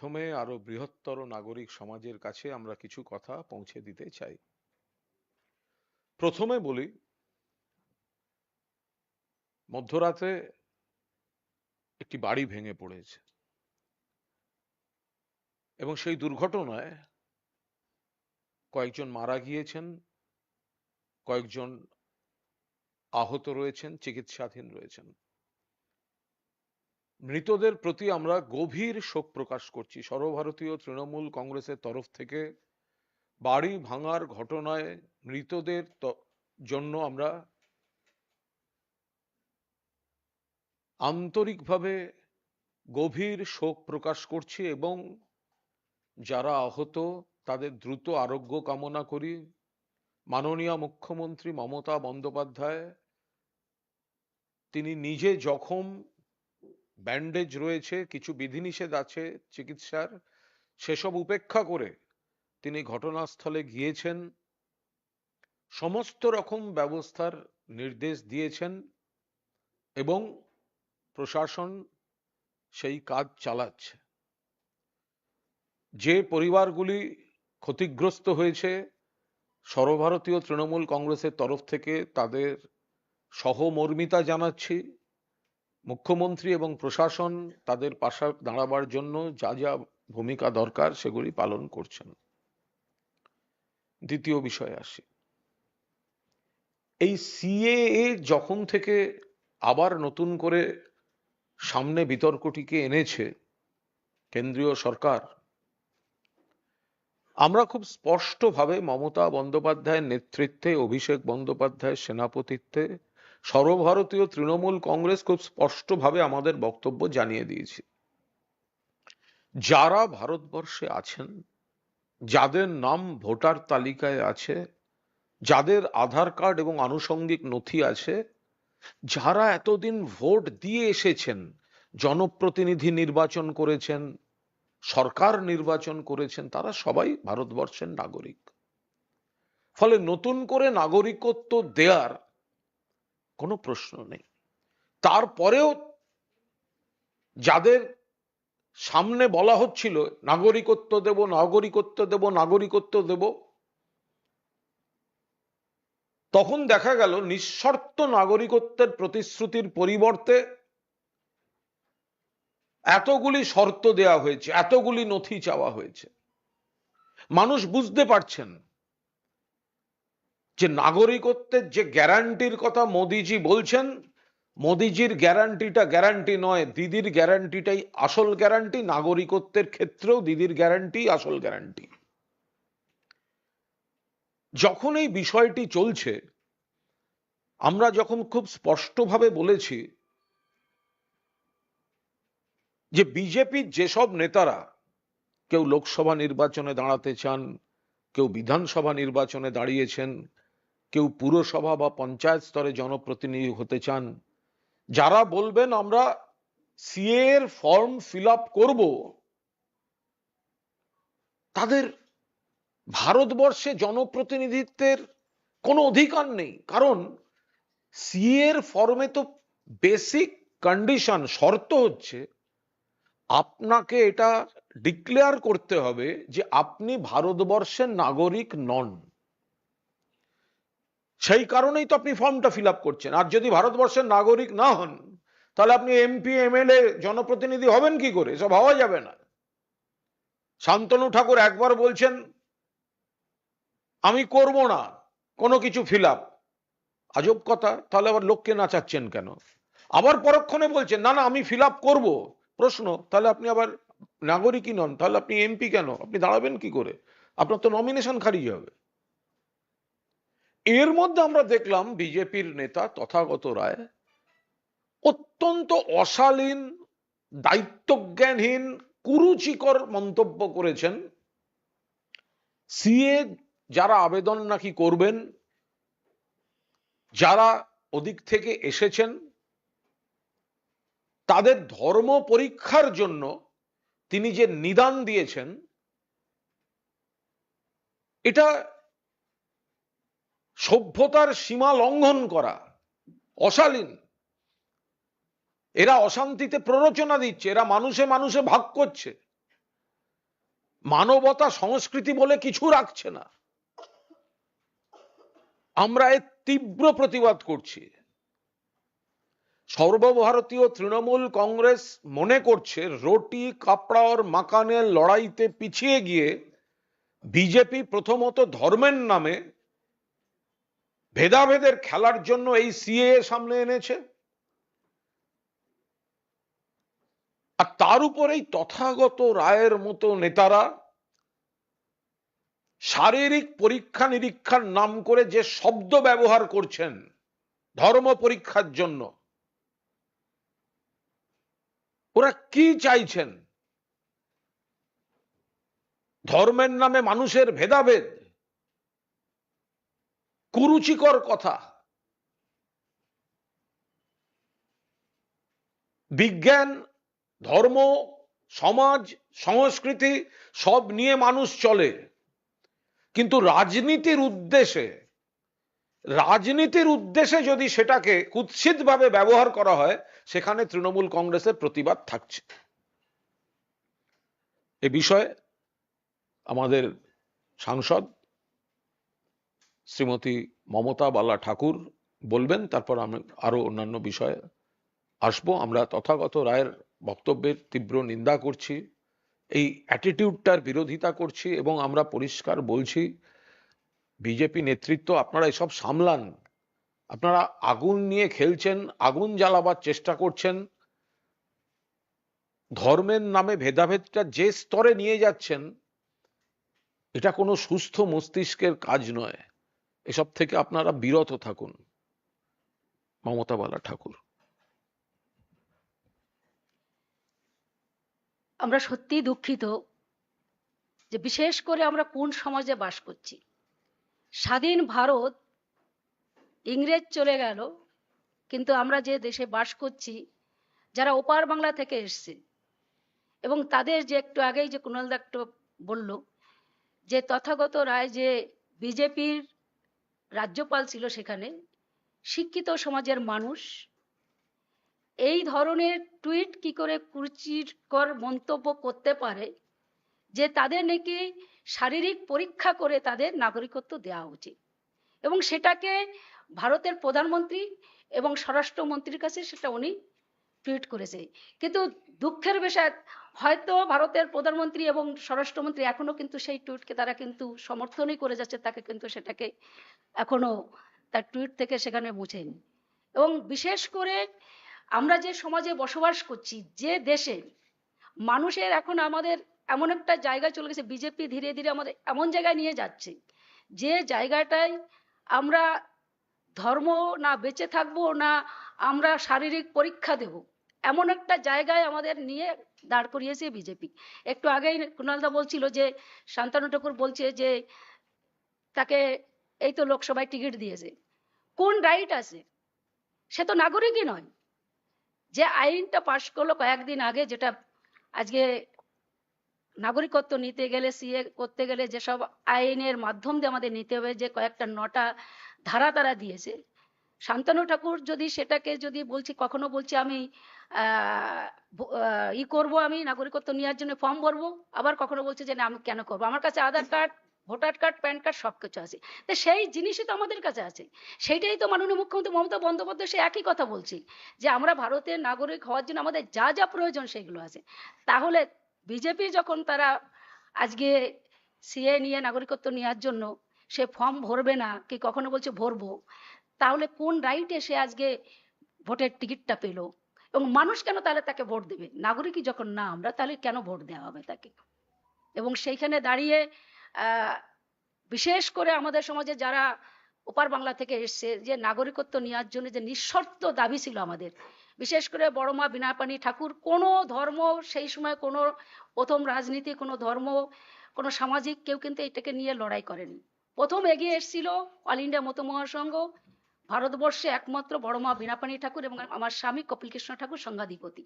মাধ্যমে আরও বৃহত্তর নাগরিক সমাজের কাছে আমরা কিছু কথা পৌঁছে দিতে চাই। প্রথমে বলি, মধ্যরাতে একটি বাড়ি ভেঙে পড়েছে। এবং সেই দুর্ঘটনায় কয়েকজন মারা গিয়েছেন, কয়েকজন আহত রয়েছেন, চিকিৎসাধীন রয়েছেন। মৃতদের প্রতি আমরা গভীর শোক প্রকাশ করছি। সর্বভারতীয় তৃণমূল কংগ্রেসের তরফ থেকে বাড়ি ভাঙার ঘটনায় মৃতদের জন্য আমরা আন্তরিকভাবে গভীর শোক প্রকাশ করছি এবং যারা আহত, তাদের দ্রুত আরোগ্য কামনা করি। মাননীয় মুখ্যমন্ত্রী মমতা বন্দ্যোপাধ্যায়, তিনি নিজে জখম ব্যান্ডেজ রয়েছে, কিছু বিধিনিষেধ আছে চিকিৎসার। সেসব উপেক্ষা করে তিনি ঘটনাস্থলে গিয়েছেন। সমস্ত রকম ব্যবস্থার নির্দেশ দিয়েছেন এবং প্রশাসন সেই কাজ চালাচ্ছে। যে পরিবারগুলি ক্ষতিগ্রস্ত হয়েছে, সর্বভারতীয় তৃণমূল কংগ্রেসের তরফ থেকে তাদের সহমর্মিতা জানাচ্ছি। মুখ্যমন্ত্রী এবং প্রশাসন তাদের পাশে দাঁড়াবার জন্য যা যা ভূমিকা দরকার সেগুলি পালন করছেন। দ্বিতীয় বিষয়ে আসি। এই সিএএ যখন থেকে আবার নতুন করে সামনে বিতর্কটিকে এনেছে কেন্দ্রীয় সরকার, আমরা খুব স্পষ্টভাবে মমতা বন্দ্যোপাধ্যায়ের নেতৃত্বে, অভিষেক বন্দ্যোপাধ্যায়ের সেনাপতিত্বে সর্বভারতীয় তৃণমূল কংগ্রেস খুব স্পষ্টভাবে আমাদের বক্তব্য জানিয়ে দিয়েছি। যারা ভারতবর্ষে আছেন, যাদের নাম ভোটার তালিকায় আছে, যাদের আধার কার্ড এবং আনুষঙ্গিক নথি আছে, যারা এতদিন ভোট দিয়ে এসেছেন, জনপ্রতিনিধি নির্বাচন করেছেন, সরকার নির্বাচন করেছেন, তারা সবাই ভারতবর্ষের নাগরিক। ফলে নতুন করে নাগরিকত্ব দেয়ার কোনো প্রশ্ন নেই। তারপরেও যাদের সামনে বলা হচ্ছিল, নাগরিকত্ব দেব নাগরিকত্ব দেব নাগরিকত্ব দেব, তখন দেখা গেল নিঃশর্ত নাগরিকত্বের প্রতিশ্রুতির পরিবর্তে এতগুলি শর্ত দেয়া হয়েছে, এতগুলি নথি চাওয়া হয়েছে। মানুষ বুঝতে পারছেন যে নাগরিকত্বের যে গ্যারান্টির কথা মোদিজি বলছেন, মোদিজির গ্যারান্টিটা গ্যারান্টি নয়, দিদির গ্যারান্টিটাই আসল গ্যারান্টি, নাগরিকত্বের ক্ষেত্রেও দিদির গ্যারান্টি আসল গ্যারান্টি। যখন এই বিষয়টি চলছে, আমরা যখন খুব স্পষ্টভাবে বলেছি যে বিজেপির যেসব নেতারা, কেউ লোকসভা নির্বাচনে দাঁড়াতে চান, কেউ বিধানসভা নির্বাচনে দাঁড়িয়েছেন কেউ পুরসভা বা পঞ্চায়েত স্তরে জনপ্রতিনিধি হতে চান, যারা বলবেন আমরা সিএ এর ফর্ম ফিল আপ করব, তাদের ভারতবর্ষে জনপ্রতিনিধিত্বের কোনো অধিকার নেই। কারণ সিএ এর ফর্মে তো বেসিক কন্ডিশন শর্ত হচ্ছে আপনাকে এটা ডিক্লেয়ার করতে হবে যে আপনি ভারতবর্ষের নাগরিক নন। সেই কারণেই তো আপনি ফর্মটা ফিল করছেন। আর যদি ভারতবর্ষের নাগরিক না হন, তাহলে আপনি এমপি এমএলএ জনপ্রতিনিধি হবেন কি করে? এসব হওয়া যাবে না। শান্তনু ঠাকুর একবার বলছেন, আমি করব না, কোনো কিছু ফিল আজব কথা, তাহলে আবার লোককে নাচাচ্ছেন কেন? আবার পরক্ষণে বলছেন, না না, আমি ফিল করব। প্রশ্ন, তাহলে আপনি আবার নাগরিকই নন, তাহলে আপনি এমপি কেন? আপনি দাঁড়াবেন কি করে? আপনার তো নমিনেশন খারিজ হবে। এর মধ্যে আমরা দেখলাম বিজেপির নেতা তথাগত রায় অত্যন্ত অশালীন, দায়িত্বজ্ঞানহীন, কুরুচিকর মন্তব্য করেছেন। সিএ যারা আবেদন নাকি করবেন, যারা ওদিক থেকে এসেছেন, তাদের ধর্ম পরীক্ষার জন্য তিনি যে নিদান দিয়েছেন, এটা সভ্যতার সীমা লঙ্ঘন করা, অশালীন। এরা অশান্তিতে প্ররোচনা দিচ্ছে, এরা মানুষে মানুষে ভাগ করছে। মানবতা সংস্কৃতি বলে কিছু রাখছে না। আমরা এর তীব্র প্রতিবাদ করছি। সর্বভারতীয় তৃণমূল কংগ্রেস মনে করছে, রোটি, কাপড়া और মাকানের লড়াইতে পিছিয়ে গিয়ে বিজেপি প্রথমত ধর্মের নামে ভেদাভেদের খেলার জন্য এই সিএ সামনে এনেছে। আর তার উপরেই তথাগত রায়ের মতো নেতারা শারীরিক পরীক্ষা নিরীক্ষার নাম করে যে শব্দ ব্যবহার করছেন ধর্ম পরীক্ষার জন্য, ওরা কি চাইছেন? ধর্মের নামে মানুষের ভেদাভেদ কুরুচিকর কথা। বিজ্ঞান, ধর্ম, সমাজ, সংস্কৃতি সব নিয়ে মানুষ চলে। কিন্তু রাজনীতির উদ্দেশ্যে রাজনীতির উদ্দেশ্যে যদি সেটাকে কুৎসিতভাবে ব্যবহার করা হয়, সেখানে তৃণমূল কংগ্রেসের প্রতিবাদ থাকছে। এ বিষয়ে আমাদের সাংসদ শ্রীমতী মমতা বালা ঠাকুর বলবেন, তারপর আমি আরও অন্যান্য বিষয়ে আসব। আমরা তথাগত রায়ের বক্তব্যের তীব্র নিন্দা করছি, এই অ্যাটিটিউডটার বিরোধিতা করছি এবং আমরা পরিষ্কার বলছি, বিজেপি নেতৃত্ব আপনারা এসব সামলান। আপনারা আগুন নিয়ে খেলছেন, আগুন জ্বালাবার চেষ্টা করছেন। ধর্মের নামে ভেদাভেদটা যে স্তরে নিয়ে যাচ্ছেন, এটা কোনো সুস্থ মস্তিষ্কের কাজ নয়। এসব থেকে আপনারা বিরত থাকুন, মমতা বালা ঠাকুর। আমরা সত্যি দুঃখিত যে বিশেষ করে আমরা কোন সমাজে বাস করছি। স্বাধীন ভারত ইংরেজ চলে গেল, কিন্তু আমরা যে দেশে বাস করছি, যারা ওপার বাংলা থেকে এসছে, এবং তাদের যে একটু আগেই যে কুণাল দত্ত বলল যে তথাগত রায় যে বিজেপির রাজ্যপাল ছিল সেখানে, শিক্ষিত সমাজের মানুষ। এই ধরনের টুইট কি করে কুরুচিকর মন্তব্য করতে পারে যে তাদের নাকি শারীরিক পরীক্ষা করে তাদের নাগরিকত্ব দেওয়া উচিত? এবং সেটাকে ভারতের প্রধানমন্ত্রী এবং স্বরাষ্ট্রমন্ত্রীর কাছে সেটা উনি টুইট করেছে। কিন্তু দুঃখের বিষয়, হয়তো ভারতের প্রধানমন্ত্রী এবং স্বরাষ্ট্রমন্ত্রী এখনও কিন্তু সেই টুইটকে তারা কিন্তু সমর্থনই করে যাচ্ছে, তাকে কিন্তু সেটাকে এখনও তার টুইট থেকে সেখানে মুছেনি এবং বিশেষ করে আমরা যে সমাজে বসবাস করছি, যে দেশে মানুষের এখন আমাদের এমন একটা জায়গায় চলে গেছে, বিজেপি ধীরে ধীরে আমাদের এমন জায়গায় নিয়ে যাচ্ছে, যে জায়গাটায় আমরা ধর্ম না বেঁচে থাকব না আমরা শারীরিক পরীক্ষা দেব। এমন একটা জায়গায় আমাদের নিয়ে দাঁড় করিয়েছে বিজেপি। একটু আগেই কুণালদা বলছিল যে, শান্তানু ঠাকুর বলছে যে, তাকে এই তো লোকসভায় টিকিট দিয়েছে। কোন রাইট আছে? সে তো নাগরিকই নয়। যে আইনটা পাশ করল কয়েকদিন আগে যেটা আজকে নাগরিকত্ব নিতে গেলে, সিএ করতে গেলে যেসব আইনের মাধ্যম দিয়ে আমাদের নিতে হবে, যে কয়েকটা নটা ধারা তারা দিয়েছে শান্তনু ঠাকুর যদি সেটাকে যদি বলছি কখনো বলছি আমি ই করব আমি নাগরিকত্ব নেওয়ার জন্য ফর্ম ভরবো আবার কখনো বলছে যে না আমি কেন করব? আমার কাছে Aadhaar card voter card PAN card সব কিছু আছে। তো সেই জিনিসই তো আমাদের কাছে আছে। সেইটাই তো মাননীয় মুখ্যমন্ত্রী মমতা বন্দ্যোপাধ্যায় সে একই কথা বলছি যে আমরা ভারতের নাগরিক হওয়ার জন্য আমাদের যা যা প্রয়োজন সেগুলো আছে। তাহলে বিজেপি যখন তারা আজকে সিএ নিয়ে নাগরিকত্ব নেওয়ার জন্য সে ফর্ম ভরবে না কি কখনো বলছে ভরবো? তাহলে কোন রাইটে সে আজকে ভোটের টিকিটটা পেল? এবং মানুষ কেন তাহলে তাকে ভোট দেবে? নাগরিকই যখন না আমরা, তাহলে কেন ভোট দেওয়া হবে তাকে? এবং সেইখানে দাঁড়িয়ে বিশেষ করে আমাদের সমাজে যারা ওপার বাংলা থেকে এসছে, যে নাগরিকত্ব নেওয়ার জন্য যে নিঃশর্ত দাবি ছিল আমাদের, বিশেষ করে বড় মা বিনাপানি ঠাকুর, কোনো ধর্ম সেই সময় কোনো প্রথম রাজনীতি, কোনো ধর্ম, কোনো সামাজিক কেউ কিন্তু এটাকে নিয়ে লড়াই করেনি। প্রথম এগিয়ে এসেছিল অল ইন্ডিয়া মতো মহাসংঘ ভারতবর্ষে একমাত্র বড় মা বিনাপানি ঠাকুর এবং আমার স্বামী কপিল কৃষ্ণ ঠাকুর সংঘাধিপতি।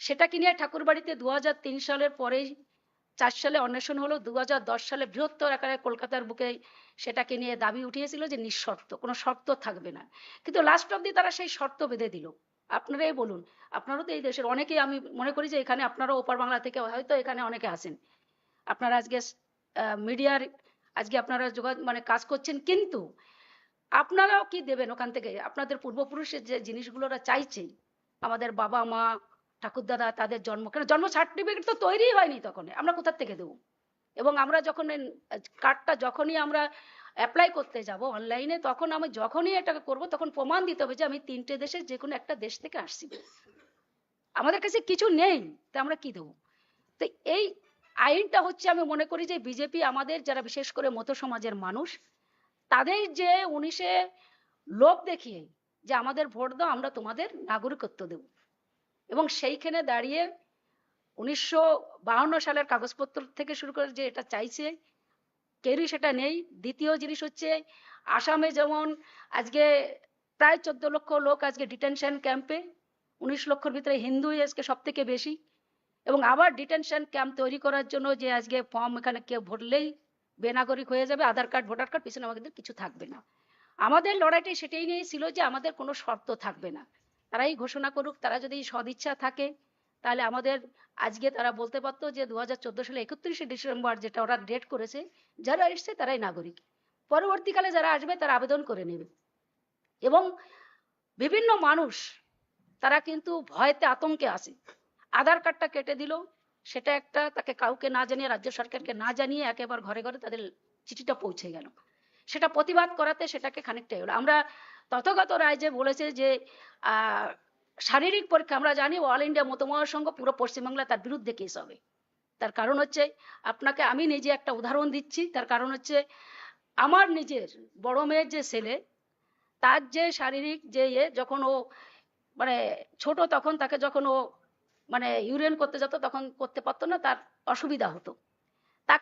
সেটাকে নিয়ে ঠাকুর বাড়িতে দু সালের পরেই চার সালে অন্বেষণ হলো দু হাজার দশ সালে বৃহত্তর আকারে কলকাতার বুকে সেটাকে নিয়ে দাবি উঠিয়েছিল যে নিঃশর্ত, কোনো শর্ত থাকবে না। কিন্তু লাস্ট অব্দি তারা সেই শর্ত বেঁধে দিল। আপনারাই বলুন আপনারও তো এই দেশের, অনেকেই আমি মনে করি যে এখানে আপনারাও ওপার বাংলা থেকে হয়তো এখানে অনেকে আসেন আপনারা আজকে মিডিয়ার আজকে আপনারা যোগা মানে কাজ করছেন, কিন্তু আপনারাও কি দেবেন ওখান থেকে? আপনাদের পূর্বপুরুষের যে জিনিসগুলো ওরা চাইছে আমাদের বাবা মা, ঠাকুরদাদা তাদের জন্ম, কেন জন্ম সার্টিফিকেট তো তৈরি হয়নি তখন। আমরা কোথা থেকে দেবো? এবং আমরা যখন কার্ডটা যখনই আমরা অ্যাপ্লাই করতে যাব অনলাইনে তখন আমি যখনই এটাকে করব, তখন প্রমাণ দিতে হবে যে আমি তিনটে দেশের যে কোনো একটা দেশ থেকে আসছি। আমাদের কাছে কিছু নেই, তা আমরা কি দেবো? তো এই আইনটা হচ্ছে আমি মনে করি যে বিজেপি আমাদের যারা বিশেষ করে মতো সমাজের মানুষ তাদের যে উনিশে লোভ দেখিয়ে যে আমাদের ভোট দাও, আমরা তোমাদের নাগরিকত্ব দেব। এবং সেইখানে দাঁড়িয়ে উনিশশো সালের কাগজপত্র থেকে শুরু করে যে এটা চাইছে কেউই সেটা নেই। দ্বিতীয় জিনিস হচ্ছে, আসামে যেমন আজকে প্রায় চোদ্দ লক্ষ লোক আজকে ডিটেনশন ক্যাম্পে উনিশ লক্ষর ভিতরে হিন্দুই আজকে সব থেকে বেশি। এবং আবার ডিটেনশন ক্যাম্প তৈরি করার জন্য যে আজকে ফর্ম এখানে কেউ ভরলেই বেনাগরিক হয়ে যাবে, আধার কার্ড, ভোটার কার্ড, পিছনে আমাদের কিছু থাকবে না। আমাদের লড়াইটি সেটাই নিয়ে ছিল যে আমাদের কোনো শর্ত থাকবে না। তারাই ঘোষণা করুক, তারা যদি সদিচ্ছা থাকে, তাহলে আমাদের আজকে তারা বলতে পারতো যে দু সালে একত্রিশে ডিসেম্বর যেটা ওরা ডেট করেছে, যারা এসছে তারাই নাগরিক। পরবর্তীকালে যারা আসবে তারা আবেদন করে নেবে। এবং বিভিন্ন মানুষ তারা কিন্তু ভয়তে আতঙ্কে আসে আধার কার্ডটা কেটে দিল সেটা একটা তাকে কাউকে না জানিয়ে, রাজ্য সরকারকে না জানিয়ে একেবারে ঘরে ঘরে তাদের চিঠিটা পৌঁছে গেল। সেটা প্রতিবাদ করাতে সেটাকে খানিকটা এলো আমরা তথাগত রায় যে বলেছে যে শারীরিক পরীক্ষা, আমরা জানি অল ইন্ডিয়া মত মহাসংঘ পুরো পশ্চিমবাংলা তার বিরুদ্ধে কেস হবে। তার কারণ হচ্ছে, আপনাকে আমি নিজে একটা উদাহরণ দিচ্ছি। তার কারণ হচ্ছে, আমার নিজের বড় মেয়ের যে ছেলে, তার যে শারীরিক যে ইয়ে যখন ও মানে ছোট তখন তাকে যখন ও মানে ইউরিয়ান করতে যেত তখন করতে পারতো না তার অসুবিধা হতো।